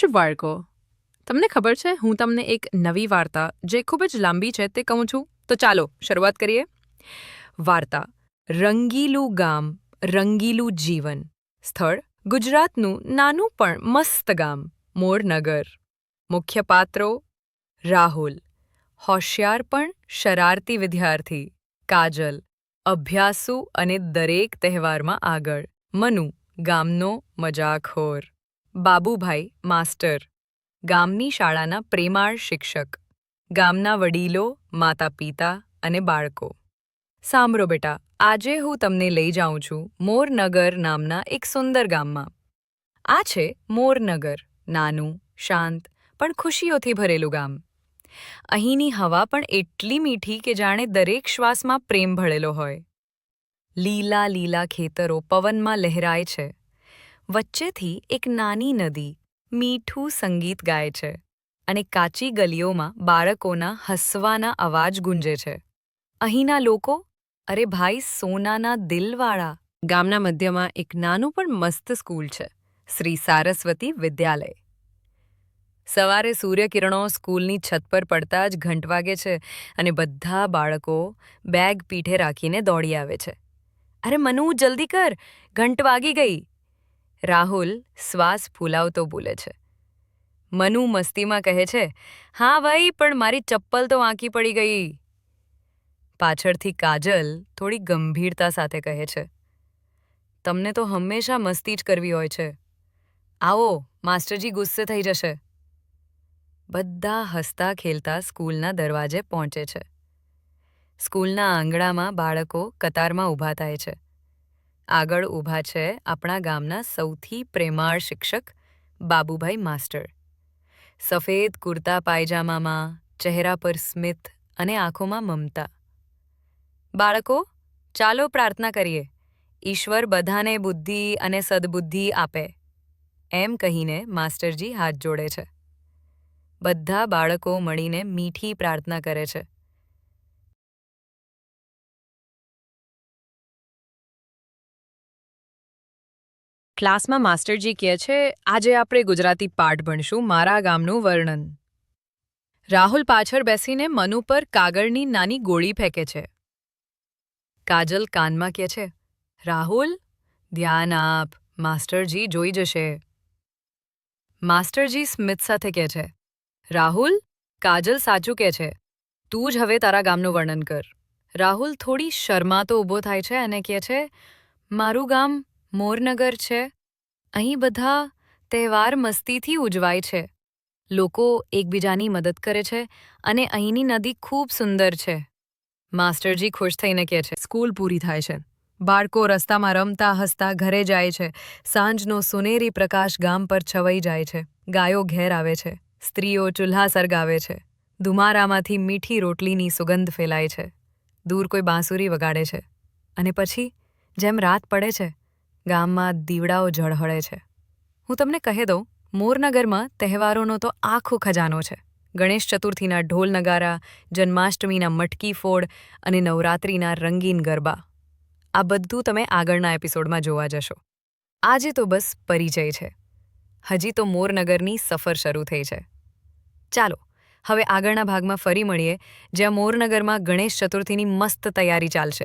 શુભ બાળકો તમને ખબર છે, હું તમને એક નવી વાર્તા, જે ખૂબ જ લાંબી છે, તે કહું છું. તો ચાલો, શરૂઆત કરીએ. વાર્તા. રંગીલું ગામ, રંગીલું જીવન. સ્થળ, ગુજરાતનું નાનું પણ મસ્ત ગામ, મોરનગર. મુખ્ય પાત્રો, રાહુલ. હોશિયાર પણ શરારતી વિદ્યાર્થી. કાજલ. અભ્યાસુ અને દરેક તહેવારમાં આગળ. મનુ, ગામનો મજાકખોર બાબુભાઈ, માસ્ટર. ગામની શાળાના પ્રેમાળ શિક્ષક. ગામના વડીલો માતા પિતા અને બાળકો. સાંભળો બેટા, આજે હું તમને લઈ જાઉં છું મોરનગર નામના એક સુંદર ગામમાં. આ છે મોરનગર નાનું, શાંત, પણ ખુશીઓથી ભરેલું ગામ. અહીંની હવા પણ એટલી મીઠી કે જાણે દરેક શ્વાસમાં પ્રેમ ભળેલો હોય. લીલા લીલા ખેતરો પવનમાં લહેરાય છે. વચ્ચેથી એક નાની નદી મીઠું સંગીત ગાય છે અને કાચી ગલીઓમાં બાળકોના હસવાના અવાજ ગુંજે છે. અહીંના લોકો, અરે ભાઈ, સોનાના દિલવાળા. ગામના મધ્યમાં એક નાનું પણ મસ્ત સ્કૂલ છે, શ્રી સારસ્વતી વિદ્યાલય. સવારે સૂર્યકિરણો સ્કૂલની છત પર પડતા જ ઘંટ વાગે છે અને બધા બાળકો બેગ પીઠે રાખીને દોડી આવે છે. અરે મનુ, જલ્દી કર, ઘંટ વાગી ગઈ. રાહુલ શ્વાસ ફૂલાવતો બોલે છે. મનુ મસ્તીમાં કહે છે, હા ભાઈ, પણ મારી ચપ્પલ તો વાંકી પડી ગઈ. પાછળથી કાજલ થોડી ગંભીરતા સાથે કહે છે, તમને તો હંમેશા મસ્તી જ કરવી હોય છે. આવો, માસ્ટરજી ગુસ્સે થઈ જશે. બધા હસતા ખેલતા સ્કૂલના દરવાજે પહોંચે છે. સ્કૂલના આંગણામાં બાળકો કતારમાં ઊભા થાય છે. આગળ ઊભા છે આપણા ગામના સૌથી પ્રેમાળ શિક્ષક, બાબુભાઈ માસ્ટર. સફેદ કુર્તા પાયજામામાં, ચહેરા પર સ્મિત અને આંખોમાં મમતા. બાળકો, ચાલો પ્રાર્થના કરીએ. ઈશ્વર બધાને બુદ્ધિ અને સદબુદ્ધિ આપે. એમ કહીને માસ્ટરજી હાથ જોડે છે. બધા બાળકો મળીને મીઠી પ્રાર્થના કરે છે. ક્લાસમાં માસ્ટરજી કહે છે, આજે આપણે ગુજરાતી પાઠ ભણશું, મારા ગામનું વર્ણન. રાહુલ પાછળ બેસીને મનુ પર કાગળની નાની ગોળી ફેંકે છે. કાજલ કાનમાં કહે છે, રાહુલ, ધ્યાન આપ માસ્ટરજી જોઈ જશે. માસ્ટરજી સ્મિત સાથે કહે છે, રાહુલ, કાજલ સાચું કહે છે, તું જ હવે તારા ગામનું વર્ણન કર. રાહુલ થોડી શરમાતો ઊભો થાય છે અને કહે છે, મારું ગામ મોરનગર છે. અહીં બધા તહેવાર મસ્તીથી ઉજવાય છે. લોકો એકબીજાની મદદ કરે છે અને અહીંની નદી ખૂબ સુંદર છે. માસ્ટરજી ખુશ થઈને કહે છે, સ્કૂલ પૂરી થાય છે. બાળકો રસ્તામાં રમતા, હસતા, ઘરે જાય છે. સાંજનો સુનેરી પ્રકાશ ગામ પર છવાઈ જાય છે. ગાયો ઘેર આવે છે. સ્ત્રીઓ ચૂલ્હા સળગાવે છે. ધુમારામાંથી મીઠી રોટલીની સુગંધ ફેલાય છે. દૂર કોઈ બાંસુરી વગાડે છે. અને પછી, જેમ રાત પડે છે ગામમાં દીવડાઓ ઝળહળે છે. હું તમને કહી દઉં, મોરનગરમાં તહેવારોનો તો આખો ખજાનો છે. ગણેશ ચતુર્થીના ઢોલ નગારા, જન્માષ્ટમીના મટકી ફોડ અને નવરાત્રિના રંગીન ગરબા. આ બધું તમે આગળના એપિસોડમાં જોવા જશો. આજે તો બસ પરિચય છે. હજી તો મોરનગરની સફર શરૂ થઈ છે. ચાલો, હવે આગળના ભાગમાં ફરી મળીએ, જ્યાં મોરનગરમાં ગણેશ ચતુર્થીની મસ્ત તૈયારી ચાલશે.